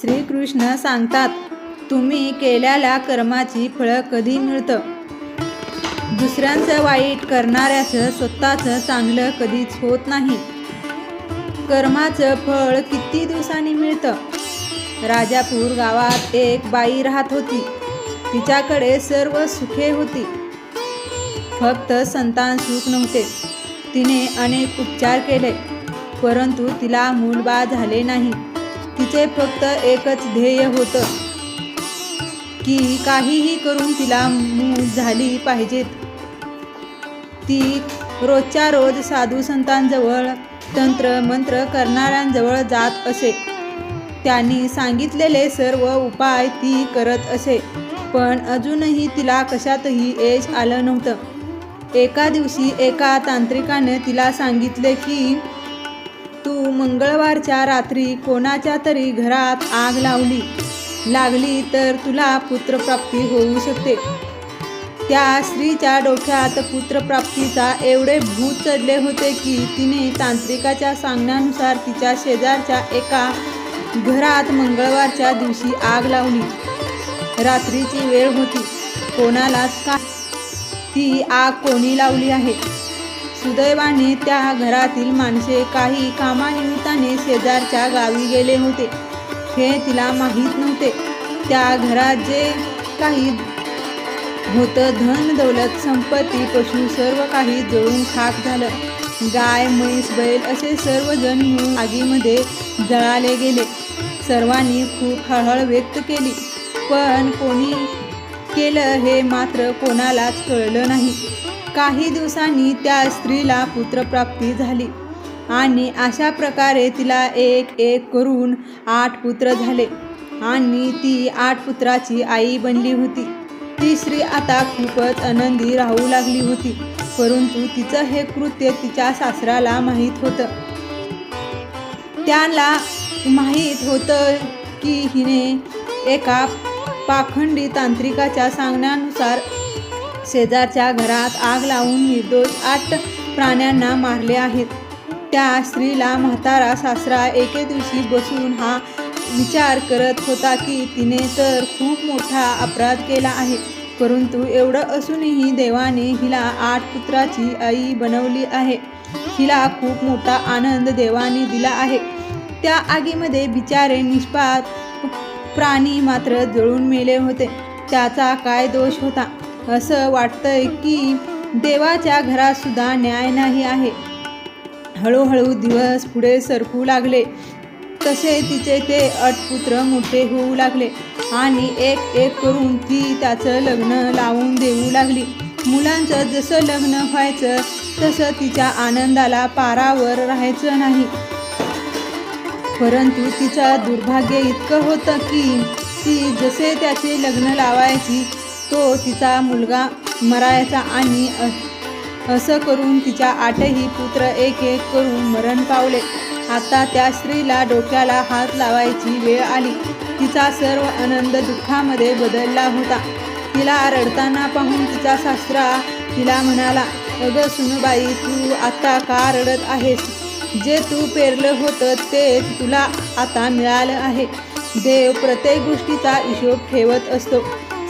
श्रीकृष्ण सांगतात तुम्ही केलेल्या कर्माची फळं कधी मिळतं? दुसऱ्यांचं वाईट करणाऱ्याचं स्वतःचं चांगलं कधीच होत नाही. कर्माचं फळ किती दिवसांनी मिळतं? राजापूर गावात एक बाई राहत होती. तिच्याकडे सर्व सुखे होती. फक्त संतान सुख नव्हते. तिने अनेक उपचार केले परंतु तिला मूलबाळ झाले नाही. तिचे फक्त एकच ध्येय होतं. की काहीही करून तिला मूल झाली पाहिजेत. ती रोजच्या रोज साधू संतांजवळ तंत्र मंत्र करणाऱ्यांजवळ जात असे. त्यांनी सांगितलेले सर्व उपाय ती करत असे. पण अजूनही तिला कशातही यश आलं नव्हतं. एका दिवशी एका तांत्रिकाने तिला सांगितले की तू मंगळवारच्या रात्री कोणाच्या तरी घरात आग लावली? लागली तर तुला पुत्रप्राप्ती होऊ शकते. त्या स्त्रीच्या डोक्यात पुत्रप्राप्तीचा एवढे भूत चढले होते की तिने तांत्रिकाच्या सांगण्यानुसार तिच्या शेजारच्या एका घरात मंगळवारच्या दिवशी आग लावली. रात्रीची वेळ होती. कोणालाच का ती आग कोणी लावली आहे? सुदैवाने त्या घरातील माणसे काही कामानिमित्ताने शेजारच्या गावी गेले होते. हे तिला माहीत नव्हते. त्या घरात जे काही होतं धन दौलत संपत्ती पशु सर्व काही जळून खाक झालं. गाय म्हैस बैल असे सर्वजण मिळून आगीमध्ये जळाले गेले. सर्वांनी खूप हळहळ व्यक्त केली. पण कोणी केलं हे मात्र कोणालाच कळलं नाही. काही दिवसांनी त्या स्त्रीला पुत्रप्राप्ती झाली आणि अशा प्रकारे तिला एक एक करून आठ पुत्र झाले आणि ती आठ पुत्राची आई बनली होती. ती स्त्री आता खूपच आनंदी राहू लागली होती परंतु तिचं हे कृत्य तिच्या सासराला माहीत होतं. त्याला माहीत होतं की हिने एका पाखंडी तांत्रिकाच्या सांगण्यानुसार शेजारच्या घरात आग लावून निर्दोष आठ प्राण्यांना मारले आहेत. त्या स्त्रीला म्हातारा सासरा एके दिवशी बसून हा विचार करत होता की तिने तर खूप मोठा अपराध केला आहे परंतु एवढं असूनही देवाने हिला आठ पुत्राची आई बनवली आहे. हिला खूप मोठा आनंद देवाने दिला आहे. त्या आगीमध्ये बिचारे निष्पात प्राणी मात्र जळून मेले होते. त्याचा काय दोष होता? असं वाटतंय की देवाच्या घरात सुद्धा न्याय नाही आहे. हळूहळू दिवस पुढे सरकू लागले. तसे तिचे ते अटपुत्र मोठे होऊ लागले आणि एक एक करून ती त्याचं लग्न लावून देऊ लागली. मुलांचं जसं लग्न व्हायचं तसं तिच्या आनंदाला पारावर राहायचं नाही. परंतु तिचा दुर्भाग्य इतकं होतं की ती जसे त्याचे लग्न लावायची तो तिचा मुलगा मरायचा आणि असं करून तिच्या आठही पुत्र एक एक करून मरण पावले. आता त्या स्त्रीला डोक्याला हात लावायची वेळ आली. तिचा सर्व आनंद दुःखामध्ये बदलला होता. तिला रडताना पाहून तिचा सासरा तिला म्हणाला अगं सुनबाई तू आता का रडत आहेस? जे तू पेरलं होतं ते तुला आता मिळालं आहे. देव प्रत्येक गोष्टीचा हिशोब ठेवत असतो.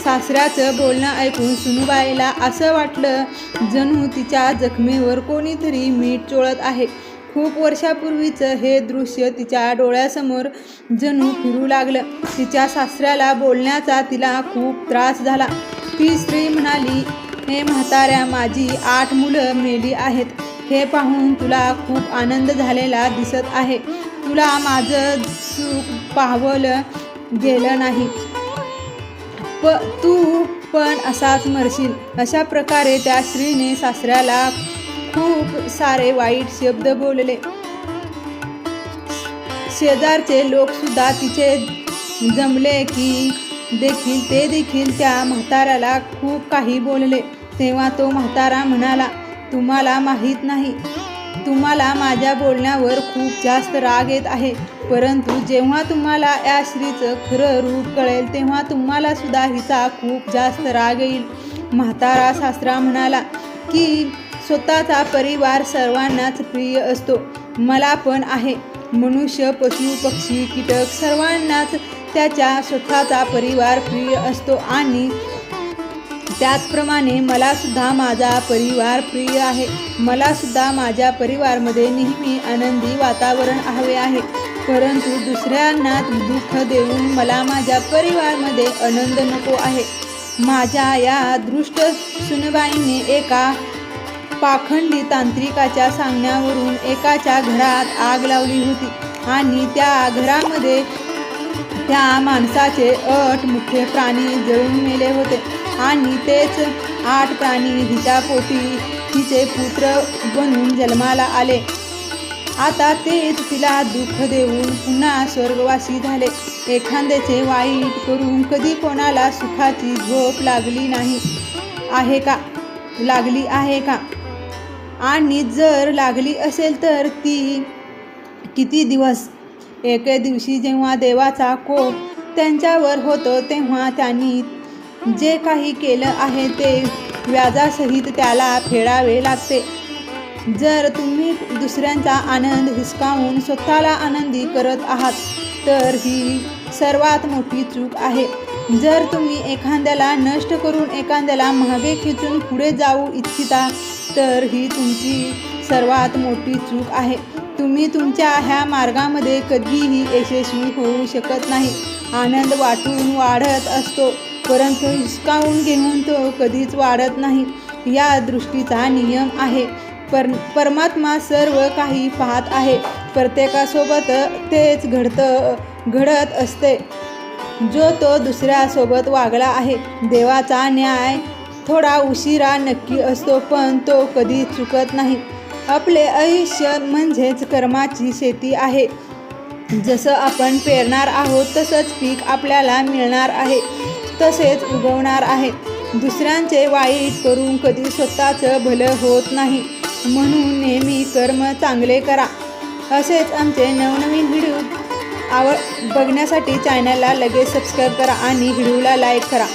सासऱ्याचं बोलणं ऐकून सुनबाईला असं वाटलं जणू तिच्या जखमेवर कोणीतरी मीठ चोळत आहे. खूप वर्षापूर्वीचं हे दृश्य तिच्या डोळ्यासमोर जणू फिरू लागलं. तिच्या सासऱ्याला बोलण्याचा तिला खूप त्रास झाला. ती स्त्री म्हणाली हे म्हाताऱ्या माझी आठ मुलं मेली आहेत. हे पाहून तुला खूप आनंद झालेला दिसत आहे. तुला माझं सुख पाहवलं गेलं नाही. प तू पण असाच मरशील. अशा प्रकारे त्या स्त्रीने सासऱ्याला खूप सारे वाईट शब्द बोलले. शेजारचे लोकसुद्धा तिचे जमले की देखील ते देखील त्या म्हाताऱ्याला खूप काही बोलले. तेव्हा तो म्हातारा म्हणाला तुम्हाला माहीत नाही. तुम्हाला माझ्या बोलण्यावर खूप जास्त राग येत आहे. परंतु जेव्हा तुम्हाला या स्त्रीचं खरं रूप कळेल तेव्हा तुम्हाला सुद्धा हिचा खूप जास्त राग येईल. म्हातारा सासरा म्हणाला की स्वतःचा परिवार सर्वांनाच प्रिय असतो. मला पण आहे. मनुष्य पशु पक्षी कीटक सर्वांनाच त्याच्या स्वतःचा परिवार प्रिय असतो आणि त्याचप्रमाणे मला सुद्धा माझा परिवार प्रिय आहे. मला सुद्धा माझ्या परिवारमध्ये नेहमी आनंदी वातावरण हवे आहे. परंतु दुसऱ्यांना दुःख देऊन मला माझ्या परिवारमध्ये आनंद नको आहे. माझ्या या दृष्ट सुनबाईने एका पाखंडी तांत्रिकाच्या सांगण्यावरून एकाच्या घरात आग लावली होती आणि त्या घरामध्ये त्या माणसाचे अट मुख्य प्राणी जळून मेले होते. आणि तेच आठ प्राणी हितापोटी पोटी तिचे पुत्र बनून जन्माला आले. आता तेच तिला दुःख देऊन पुन्हा स्वर्गवासी झाले. एखाद्याचे वाईट करून कधी कोणाला सुखाची झोप लागली नाही. आहे का? लागली आहे का? आणि जर लागली असेल तर ती किती दिवस? एके दिवशी जेव्हा देवाचा कोप त्यांच्यावर होतो तेव्हा त्यांनी जे काही केलं आहे ते व्याजासहित त्याला फेडावे लागते. जर तुम्ही दुसऱ्यांचा आनंद हिसकावून स्वतःला आनंदी करत आहात तर ही सर्वात मोठी चूक आहे. जर तुम्ही एखाद्याला नष्ट करून एखाद्याला मागे खिचून पुढे जाऊ इच्छिता तर ही तुमची सर्वात मोठी चूक आहे. तुम्ही तुमच्या ह्या मार्गामध्ये कधीही यशस्वी होऊ शकत नाही. आनंद वाटून वाढत असतो. परंतु हिसकावून घेऊन तो कधीच वाढत नाही. या दृष्टीचा नियम आहे. पर परमात्मा सर्व काही पाहत आहे. प्रत्येकासोबत तेच घडतं घडत असते. जो तो दुसऱ्यासोबत वागला आहे. देवाचा न्याय थोडा उशिरा नक्की असतो पण तो कधी चुकत नाही. आपले आयुष्य म्हणजेच कर्माची शेती आहे. जसं आपण पेरणार आहोत तसंच पीक आपल्याला मिळणार आहे. तसेच उगवणार आहे दुसऱ्यांचे वाईट करून कधी स्वतःचं भलं होत नाही. म्हणून नेहमी कर्म चांगले करा. असेच आमचे नवनवीन व्हिडिओ आव बघण्यासाठी चॅनलला लगेच सबस्क्राईब करा आणि व्हिडिओला लाईक करा.